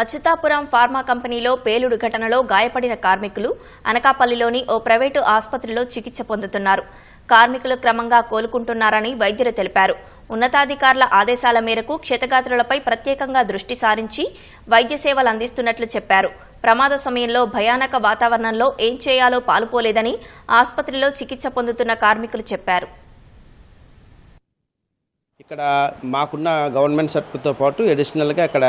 Atchutapuram pharma కంపెనీలో పేలుడు ఘటనలో గాయపడిన కార్మికులు అనకాపల్లిలోని ఓ ప్రైవేటు ఆసుపత్రిలో చికిత్స పొందుతున్నారు. కార్మికులు క్రమంగా కోలుకుంటున్నారని వైద్యులు తెలిపారు. ఉన్నతాధికారుల ఆదేశాల మేరకు క్షతగాత్రులపై ప్రత్యేకంగా దృష్టి సారించి వైద్య సేవలు అందిస్తున్నట్లు చెప్పారు. ప్రమాద సమయంలో భయానక వాతావరణంలో ఏం చేయాలో పాలుపోలేదని ఆసుపత్రిలో చికిత్స పొందుతున్న కార్మికులు చెప్పారు. ఇక్కడ మాకున్న గవర్నమెంట్ సర్టిఫికేట్తో పాటు అడిషనల్గా ఇక్కడ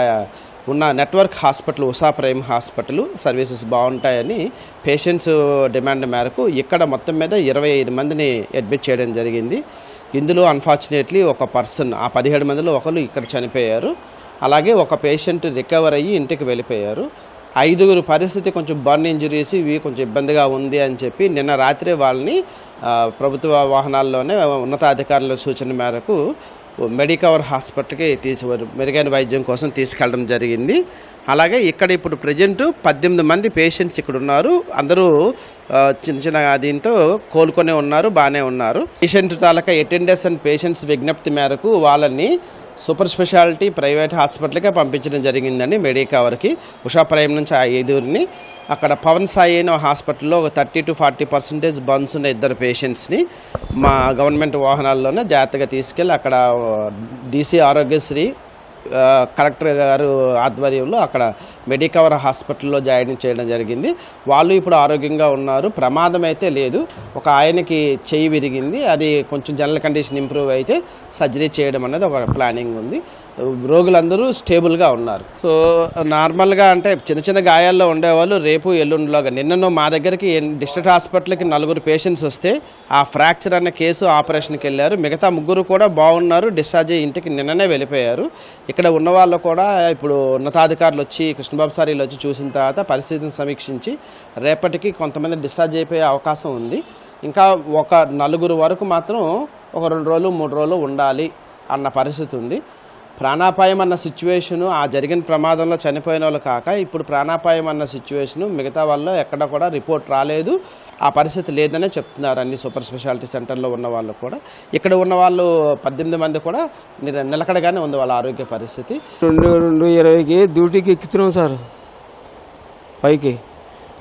ఉన్న network hospital Usha prime hospital services బాగుంటాయని పేషెంట్స్ డిమాండ్ మేరకు ఇక్కడ మొత్తం మీద ఇరవై ఐదు మందిని అడ్మిట్ చేయడం జరిగింది. ఇందులో అన్ఫార్చునేట్లీ ఒక పర్సన్ ఆ పదిహేడు మందిలో ఒకరు ఇక్కడ చనిపోయారు. అలాగే ఒక పేషెంట్ రికవర్ అయ్యి ఇంటికి వెళ్ళిపోయారు. ఐదుగురు పరిస్థితి కొంచెం బర్న్ ఇంజరీస్ ఇవి కొంచెం ఇబ్బందిగా ఉంది అని చెప్పి నిన్న రాత్రి వాళ్ళని ప్రభుత్వ వాహనాల్లోనే ఉన్నతాధికారుల సూచన మేరకు మెడికవర్ హాస్పిటల్కి తీసి మెరుగైన వైద్యం కోసం తీసుకెళ్ళడం జరిగింది. అలాగే ఇక్కడ ఇప్పుడు ప్రజెంట్ పద్దెనిమిది మంది పేషెంట్స్ ఇక్కడ ఉన్నారు. అందరూ చిన్న చిన్న దీంతో కోలుకొని ఉన్నారు బాగానే ఉన్నారు. పేషెంట్ తాలూకా అటెండెన్స్ అండ్ పేషెంట్స్ విజ్ఞప్తి మేరకు వాళ్ళని సూపర్ స్పెషాలిటీ ప్రైవేట్ హాస్పిటల్కే పంపించడం జరిగిందండి. మెడికవర్కి ఉషా ప్రైమ్ నుంచి ఆ ఐదుగురిని. అక్కడ పవన్ సాయి అయిన హాస్పిటల్లో ఒక thirty to forty percentage burns ఉన్న ఇద్దరు పేషెంట్స్ని. మా గవర్నమెంట్ వాహనాల్లోనే జాగ్రత్తగా తీసుకెళ్ళి అక్కడ డీసీ ఆరోగ్యశ్రీ కలెక్టర్ గారు ఆధ్వర్యంలో అక్కడ మెడికవర్ హాస్పిటల్లో జాయిన్ చేయడం జరిగింది. వాళ్ళు ఇప్పుడు ఆరోగ్యంగా ఉన్నారు. ప్రమాదం అయితే లేదు. ఒక ఆయనకి చెయ్యి విరిగింది. అది కొంచెం జనరల్ కండిషన్ ఇంప్రూవ్ అయితే సర్జరీ చేయడం అనేది ఒక ప్లానింగ్ ఉంది. రోగులందరూ స్టేబుల్గా ఉన్నారు. సో నార్మల్గా అంటే చిన్న చిన్న గాయాల్లో ఉండేవాళ్ళు రేపు ఎల్లుండిలోగా. నిన్ననో మా దగ్గరికి డిస్ట్రిక్ట్ హాస్పిటల్కి నలుగురు పేషెంట్స్ వస్తే ఆ ఫ్రాక్చర్ అన్న కేసు ఆపరేషన్కి వెళ్ళారు. మిగతా ముగ్గురు కూడా బాగున్నారు. డిశ్చార్జ్ అయ్యి ఇంటికి నిన్ననే వెళ్ళిపోయారు. ఇక్కడ ఉన్న వాళ్ళు కూడా ఇప్పుడు ఉన్నతాధికారులు వచ్చి కృష్ణబాబు సారీలు వచ్చి చూసిన తర్వాత పరిస్థితిని సమీక్షించి రేపటికి కొంతమంది డిశ్చార్జ్ అయిపోయే అవకాశం ఉంది. ఇంకా ఒక నలుగురు వరకు మాత్రం ఒక రెండు రోజులు మూడు రోజులు ఉండాలి అన్న పరిస్థితి ఉంది. ప్రాణాపాయం అన్న సిచ్యువేషను ఆ జరిగిన ప్రమాదంలో చనిపోయిన వాళ్ళు కాక ఇప్పుడు ప్రాణాపాయం అన్న సిచ్యువేషను మిగతా వాళ్ళు ఎక్కడ కూడా రిపోర్ట్ రాలేదు. ఆ పరిస్థితి లేదనే చెప్తున్నారు అన్ని సూపర్ స్పెషాలిటీ సెంటర్లో ఉన్న వాళ్ళు కూడా. ఇక్కడ ఉన్న వాళ్ళు పద్దెనిమిది మంది కూడా నిల- నిలకడగానే ఉంది వాళ్ళ ఆరోగ్య పరిస్థితి. రెండు రెండు ఇరవైకి డ్యూటీకి ఎక్కుతున్నాం సార్. పైకి.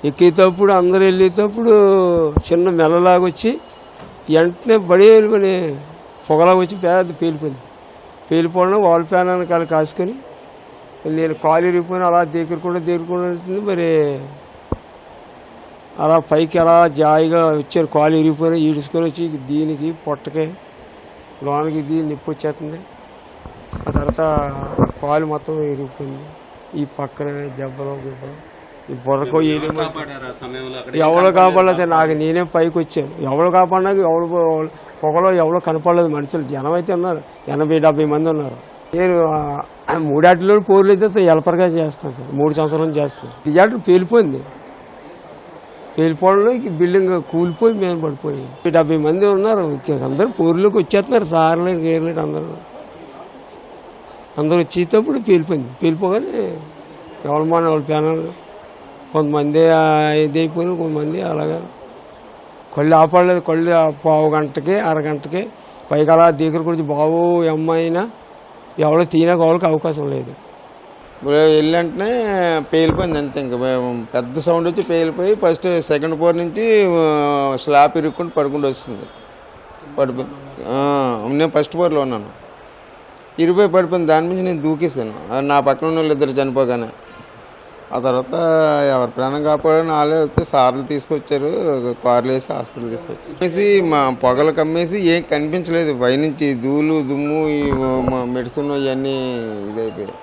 ఎక్కేటప్పుడు అందరు వెళ్ళేటప్పుడు చిన్న మెల్లలాగొచ్చి వెంటనే బడి వెళ్ళిపోయి పొగలాగొచ్చి వచ్చి పేలిపోయింది. పేలిపోవడం వాల్ ఫ్యాన్ వెనకాల కాసుకొని నేను కాలు ఇరిగిపోయిన అలా దగ్గరకుండా దగ్గరకుండా ఉంటుంది. మరి అలా పైకి అలా జాయిగా వచ్చారు కాలు ఇరిగిపోయినా ఈడ్చుకొని వచ్చి దీనికి పొట్టకి లోనకి దీని నొప్పి వచ్చేస్తుంది. ఆ తర్వాత కాలు మొత్తం ఇరిగిపోయింది ఈ పక్కన దెబ్బలు గిబ్బలు. బుర్రకు ఎవరు కాపాడలేదు. సార్ నాకు నేనే పైకి వచ్చాను. ఎవరు కాపాడినాక ఎవరు పొగలో ఎవరు కనపడలేదు. మనుషులు జనం అయితే ఉన్నారు. ఎనభై డెబ్బై మంది ఉన్నారు. నేను మూడాటిలో పోర్లు అయితే ఎలపరగా చేస్తాను సార్. మూడు సంవత్సరాల చేస్తాను. రిజల్ట్ పేలిపోయింది. పేలిపోవడంలో బిల్డింగ్ కూలిపోయి మీద పడిపోయి. డెబ్బై మంది ఉన్నారు. అందరూ పోర్లోకి వచ్చేస్తున్నారు. సార్లేదు గేర్లేదు అందరూ. అందరూ వచ్చేటప్పుడు పేలిపోయింది. పేలిపోగానే ఎవరి మన ఎవరి ప్యానల్ కొంతమంది ఇది అయిపోయినారు కొంతమంది అలాగా. కళ్ళు ఆపడలేదు కళ్ళు ఆ పావు గంటకి అరగంటకి పైగా అలా దగ్గర గురించి బాబు అమ్మాయినా ఎవరో తీయడానికి అవకాశం లేదు. ఇప్పుడు వెళ్ళంటనే పేలిపోయింది అంతే ఇంకా. పెద్ద సౌండ్ వచ్చి పేలిపోయి ఫస్ట్ సెకండ్ ఫ్లోర్ నుంచి స్లాబ్ ఇరుక్కుంటూ పడుకుంటూ వస్తుంది. పడిపోయి నేను ఫస్ట్ ఫ్లోర్లో ఉన్నాను. ఇరిపోయి పడిపోయింది. దాని నుంచి నేను దూకేసాను నా పక్కన ఉన్న వాళ్ళు ఇద్దరు చనిపోగానే. ఆ తర్వాత ఎవరి ప్రాణం కాపాడని వాళ్ళే వస్తే సార్లు తీసుకొచ్చారు కార్లు వేసి హాస్పిటల్ తీసుకొచ్చారు. కమ్మేసి మా పొగలు కమ్మేసి ఏం కనిపించలేదు. పైనుంచి ధూళు దుమ్ము ఈ మా మెడిసిన్ ఇవన్నీ ఇదైపోయాయి.